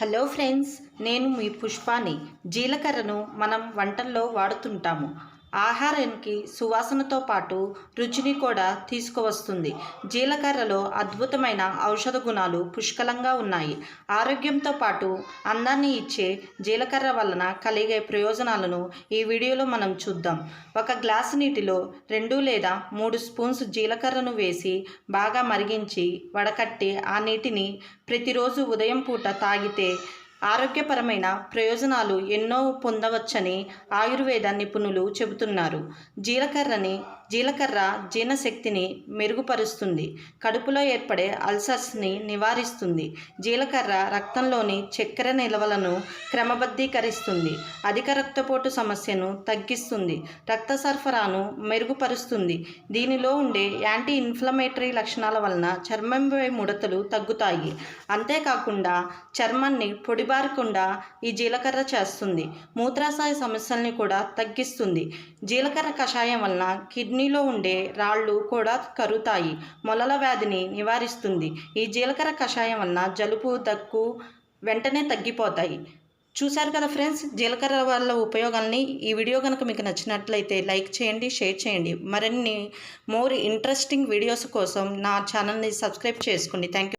Hello friends నేను మీ పుష్పాని. జీలకర్రను మనం వంటల్లో వాడుతుంటాము. ఆహారానికి సువాసనతో పాటు రుచిని కూడా తీసుకువస్తుంది. జీలకర్రలో అద్భుతమైన ఔషధ గుణాలు పుష్కలంగా ఉన్నాయి. ఆరోగ్యంతో పాటు అందాన్ని ఇచ్చే జీలకర్ర వలన కలిగే ప్రయోజనాలను ఈ వీడియోలో మనం చూద్దాం. ఒక గ్లాసు నీటిలో రెండు లేదా మూడు స్పూన్స్ జీలకర్రను వేసి బాగా మరిగించి వడకట్టి ఆ నీటిని ప్రతిరోజు ఉదయం పూట తాగితే ఆరోగ్యపరమైన ప్రయోజనాలు ఎన్నో పొందవచ్చని ఆయుర్వేద నిపుణులు చెబుతున్నారు. జీలకర్రని జీలకర్ర జీర్ణశక్తిని మెరుగుపరుస్తుంది. కడుపులో ఏర్పడే అల్సర్స్ని నివారిస్తుంది. జీలకర్ర రక్తంలోని చక్కెర నిల్వలను క్రమబద్ధీకరిస్తుంది. అధిక రక్తపోటు సమస్యను తగ్గిస్తుంది. రక్త సరఫరాను మెరుగుపరుస్తుంది. దీనిలో ఉండే యాంటీ ఇన్ఫ్లమేటరీ లక్షణాల వలన చర్మంపై ముడతలు తగ్గుతాయి. అంతేకాకుండా చర్మాన్ని పొడి పొడిబారకుండా ఈ జీలకర్ర చేస్తుంది. మూత్రాశయ సమస్యల్ని కూడా తగ్గిస్తుంది. జీలకర్ర కషాయం వలన కిడ్నీలో ఉండే రాళ్ళు కూడా కరుగుతాయి మొలల వ్యాధిని నివారిస్తుంది. ఈ జీలకర్ర కషాయం వలన జలుబు దగ్గు వెంటనే తగ్గిపోతాయి. చూశారు కదా ఫ్రెండ్స్? జీలకర్ర వల్ల ఉపయోగాల్ని ఈ వీడియో కనుక మీకు నచ్చినట్లయితే లైక్ చేయండి షేర్ చేయండి. మరిన్ని మోర్ ఇంట్రెస్టింగ్ వీడియోస్ కోసం నా ఛానల్ని సబ్స్క్రైబ్ చేసుకోండి. Thank you